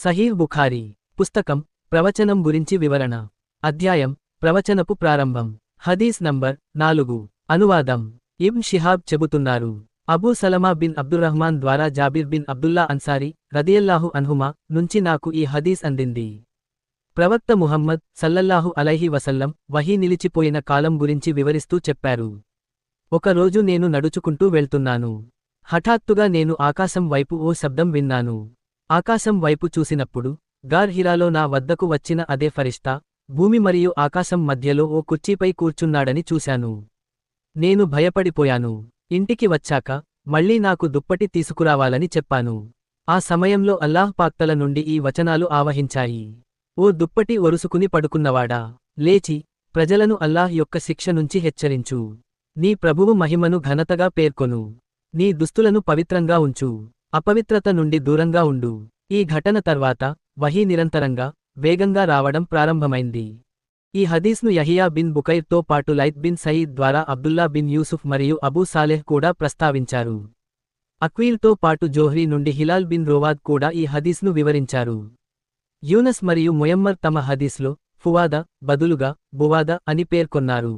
సహీహ్ బుఖారీ పుస్తకం ప్రవచనం గురించి వివరణ. అధ్యాయం ప్రవచనపు ప్రారంభం. హదీస్ నంబర్ నాలుగు. అనువాదం. ఇబ్న్ షిహాబ్ చెబుతున్నారు. అబూ సలమా బిన్ అబ్దుర్రహ్మాన్ ద్వారా జాబిర్ బిన్ అబ్దుల్లా అన్సారీ రదియల్లాహు అన్హుమా నుంచి నాకు ఈ హదీస్ అందింది. ప్రవక్త ముహమ్మద్ సల్లల్లాహు అలైహి వసల్లం వహీ నిలిచిపోయిన కాలం గురించి వివరిస్తూ చెప్పారు. ఒకరోజు నేను నడుచుకుంటూ వెళ్తున్నాను. హఠాత్తుగా నేను ఆకాశం వైపు ఓ శబ్దం విన్నాను. ఆకాశం వైపు చూసినప్పుడు గార్హిరాలో నా వద్దకు వచ్చిన అదే ఫరిష్తా భూమి మరియు ఆకాశం మధ్యలో ఓ కుర్చీపై కూర్చున్నాడని చూశాను. నేను భయపడిపోయాను. ఇంటికి వచ్చాక మళ్ళీ నాకు దుప్పటి తీసుకురావాలని చెప్పాను. ఆ సమయంలో అల్లాహ్ పాక్తల నుండి ఈ వచనాలు ఆవహించాయి. ఓ దుప్పటి ఒరుసుకుని పడుకున్నవాడా లేచి ప్రజలను అల్లాహ్ యొక్క శిక్ష నుంచి హెచ్చరించు. నీ ప్రభువు మహిమను ఘనతగా పేర్కొను. నీ దుస్తులను పవిత్రంగా ఉంచు. అపవిత్రత నుండి దూరంగా ఉండు. ఈ ఘటన తర్వాత వహీ నిరంతరంగా వేగంగా రావడం ప్రారంభమైంది. ఈ హదీస్ను యహియా బిన్ బుకైర్తో పాటు లైత్ బిన్ సయీద్ ద్వారా అబ్దుల్లా బిన్ యూసుఫ్ మరియు అబూ సాలెహ్ కూడా ప్రస్తావించారు. అక్వీల్తో పాటు జోహ్రీ నుండి హిలాల్ బిన్ రోవాద్ కూడా ఈ హదీస్ను వివరించారు. యూనస్ మరియు ముయమ్మర్ తమ హదీస్లో ఫువాద బదులుగా బువాద అని పేర్కొన్నారు.